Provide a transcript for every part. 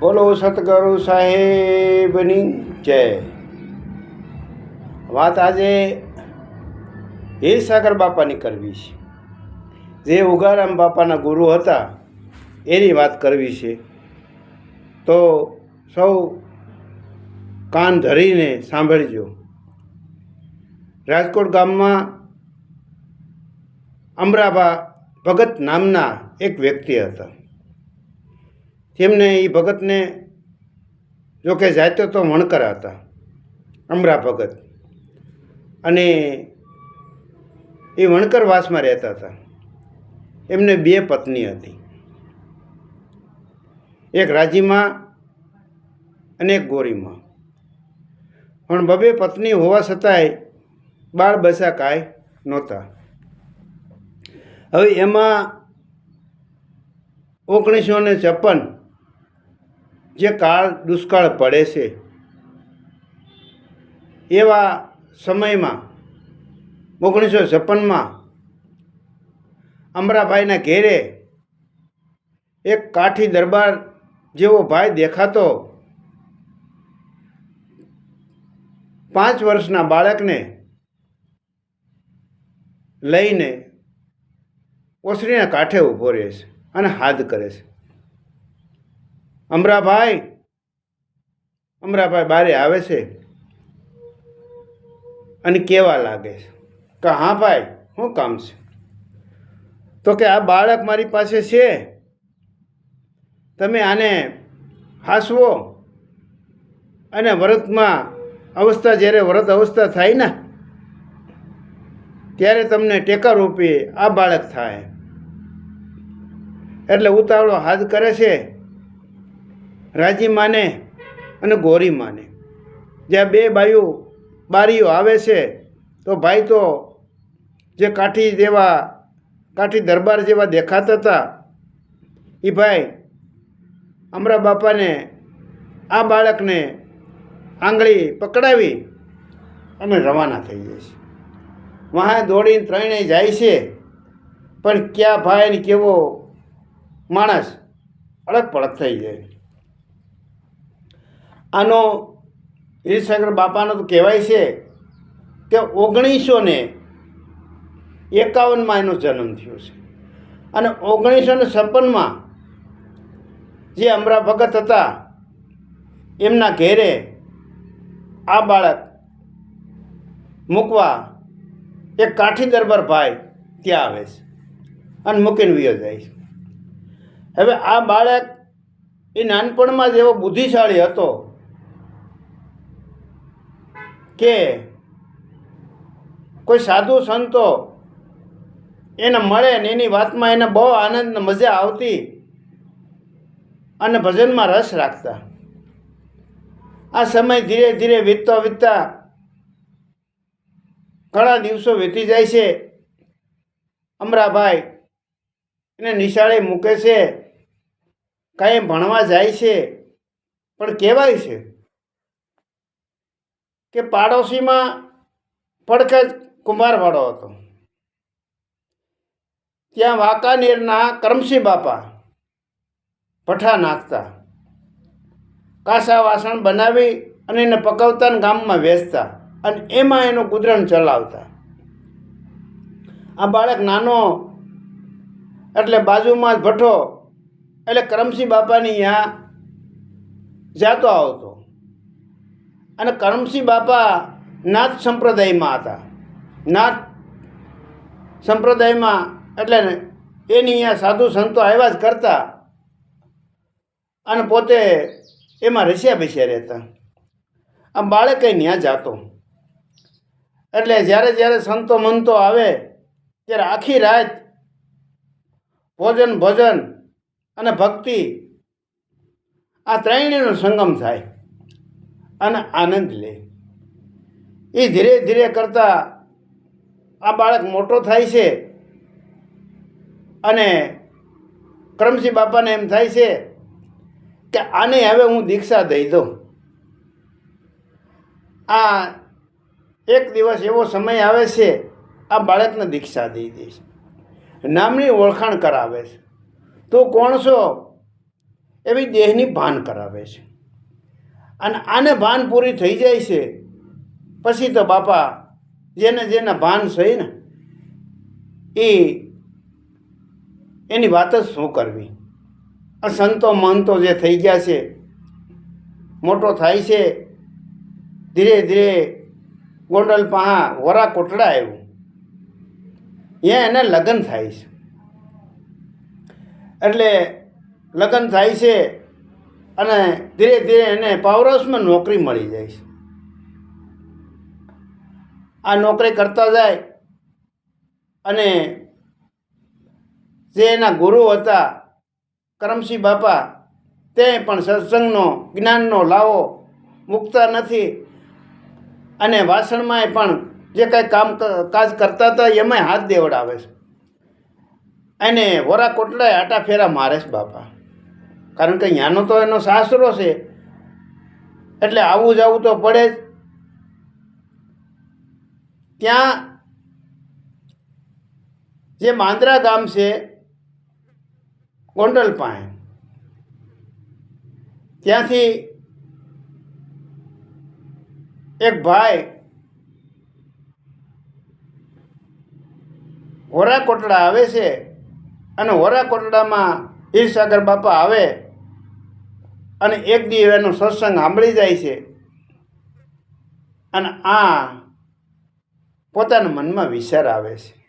બોલો સતગુરુ સાહેબની જય. વાત આજે હીરસાગર બાપાની કરવી છે. જે ઉગારામ બાપાના ગુરુ હતા, એની વાત કરવી છે. તો સૌ કાન ધરીને સાંભળજો. રાજકોટ ગામમાં અમરાબા ભગત નામના એક વ્યક્તિ હતા. જેમને એ ભગતને જોકે જાતે તો વણકર હતા, અમરા ભગત. અને એ વણકર વાસમાં રહેતા હતા. એમને બે પત્ની હતી. એક રાજીમાં અને એક ગોરીમાં. પણ બબે પત્ની હોવા છતાંય બાળ બસા કાંઈ નહોતા. હવે એમાં ઓગણીસો ને છપ્પન જે કાળ દુષ્કાળ પડે છે, એવા સમયમાં, ઓગણીસો છપ્પનમાં અમરાભાઈના ઘેરે એક કાઠી દરબાર જેવો ભાઈ દેખાતો. પાંચ વર્ષના બાળકને લઈને ઓસરીના કાંઠે ઊભો રહે છે અને હાથ કરે છે. અમરાભાઈ અમરાભાઈ બારે આવે છે અને કેવા લાગે છે? કે, હા ભાઈ, શું કામ છે? તો કે આ બાળક મારી પાસે છે. તમે આને હાસવો અને વ્રતમાં અવસ્થા, જ્યારે વ્રત અવસ્થા થાય ને, ત્યારે તમને ટેકા રૂપી આ બાળક થાય. એટલે ઉતાવળો હાથ કરે છે. રાજી માને અને ગોરી માને. જ્યાં બે બાયું, બારીઓ આવે છે, તો ભાઈ તો જે કાઠી જેવા, કાઠી દરબાર જેવા દેખાતા હતા એ ભાઈ અમરા બાપાને, આ બાળકને આંગળી પકડાવી અને રવાના થઈ જાય છે વહાં દોડીને ત્રણેય જાય છે, પણ ક્યાં ભાઈ ને કેવો માણસ અડગ પડક થઈ જાય. આનો હીરસાગર બાપાનો તો કહેવાય છે કે ઓગણીસો ને એકાવનમાં એનો જન્મ થયો છે. અને ઓગણીસો ને છપ્પનમાં જે અમરા ભગત હતા, એમના ઘેરે આ બાળક મૂકવા એક કાઠી દરબાર ભાઈ ત્યાં આવે છે અને મૂકીને વિયો જાય છે. હવે આ બાળક એ નાનપણમાં જ એવો બુદ્ધિશાળી હતો કે કોઈ સાધુ સંતો એને મળે ને એની વાતમાં એને બહુ આનંદ મજા આવતી અને ભજનમાં રસ રાખતા. આ સમય ધીરે ધીરે વીતતા વીતતા ઘણા દિવસો વીતી જાય છે. અમરાભાઈ એને નિશાળે મૂકે છે. કાંઈ ભણવા જાય છે. પણ કહેવાય છે કે પાડોશીમાં પડખે જ કુંભારવાડો હતો. ત્યાં વાંકાનેરના કરમસિંહ બાપા ભઠ્ઠા નાખતા કાસા વાસણ બનાવી અને એને પકવતા ને ગામમાં વેચતા અને એમાં એનું ગુજરાન ચલાવતા. આ બાળક નાનો એટલે બાજુમાં જ ભઠ્ઠો એટલે કરમસિંહ બાપાની ત્યાં જાતો આવતો. અને કરમસિંહ બાપા નાથ સંપ્રદાયમાં હતા. નાથ સંપ્રદાયમાં એટલે એની અહીંયા સાધુ સંતો આવ્યા જ કરતા અને પોતે એમાં રસ્યા બેસ્યા રહેતા. આમ બાળક કંઈ ત્યાં જાતો. એટલે જ્યારે જ્યારે સંતો મંતો આવે, ત્યારે આખી રાત ભોજન ભજન અને ભક્તિ આ ત્રણેયનો સંગમ થાય. અને આનંદ લે. એ ધીરે ધીરે કરતાં આ બાળક મોટો થાય છે અને કરમસિંહ બાપાને એમ થાય છે કે આને હવે હું દીક્ષા દઈ દઉં. આ એક દિવસ એવો સમય આવે છે, આ બાળકને દીક્ષા દઈ દઈશ નામની ઓળખાણ કરાવે છે. તું કોણ છો? એવી દેહની ભાન કરાવે છે. અને આને ભાન પૂરી થઈ જાય છે. પછી તો બાપા, જેને જેને ભાન છે ને, એ એની વાત જ શું કરવી? આ સંતો મહંતો જે થઈ ગયા છે, મોટો થાય છે, ધીરે ધીરે ગોંડલ પહા વરા કોટડા આવ્યું. ત્યાં એને લગ્ન થાય છે. એટલે લગ્ન થાય છે અને ધીરે ધીરે એને પાવરહાઉસમાં નોકરી મળી જાય છે. આ નોકરી કરતા જાય અને જે એના ગુરુ હતા, કરમસિંહ બાપા, તે પણ સત્સંગનો, જ્ઞાનનો લાવો મૂકતા નથી અને વાસણમાંય પણ જે કાંઈ કામ કાજ કરતા હતા, એમાંય હાથ દેવડાવે છે. અને વરા કોટલાએ આટા ફેરા મારે છે બાપા. કારણ કે ત્યાંનો તો એનો સાસરો છે. એટલે આવું જવું તો પડે જ. ત્યાં જે માંદરા ગામ છે, ગોંડલ પાસે. ત્યાંથી એક ભાઈ હોરા કોટડા આવે છે. અને હોરા કોટડામાં હીરસાગર બાપા આવે. અને એક દી એનો સત્સંગ સાંભળી જાય છે. અને આ પોતાના મનમાં વિચાર આવે છે.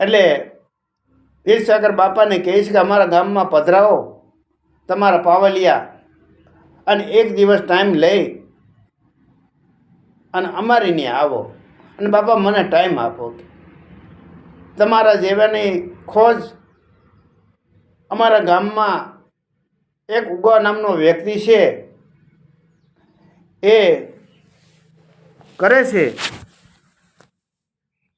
એટલે વીરસાગર બાપાને કહે છે કે અમારા ગામમાં પધરાવો, તમારા પાવલિયા, અને એક દિવસ ટાઈમ લઈ અને અમારી ત્યાં આવો. અને બાપા, મને ટાઈમ આપો તમારા જેવાની ખોજ અમારા ગામમાં એક ઉગા નામનો વ્યક્તિ છે એ કરે છે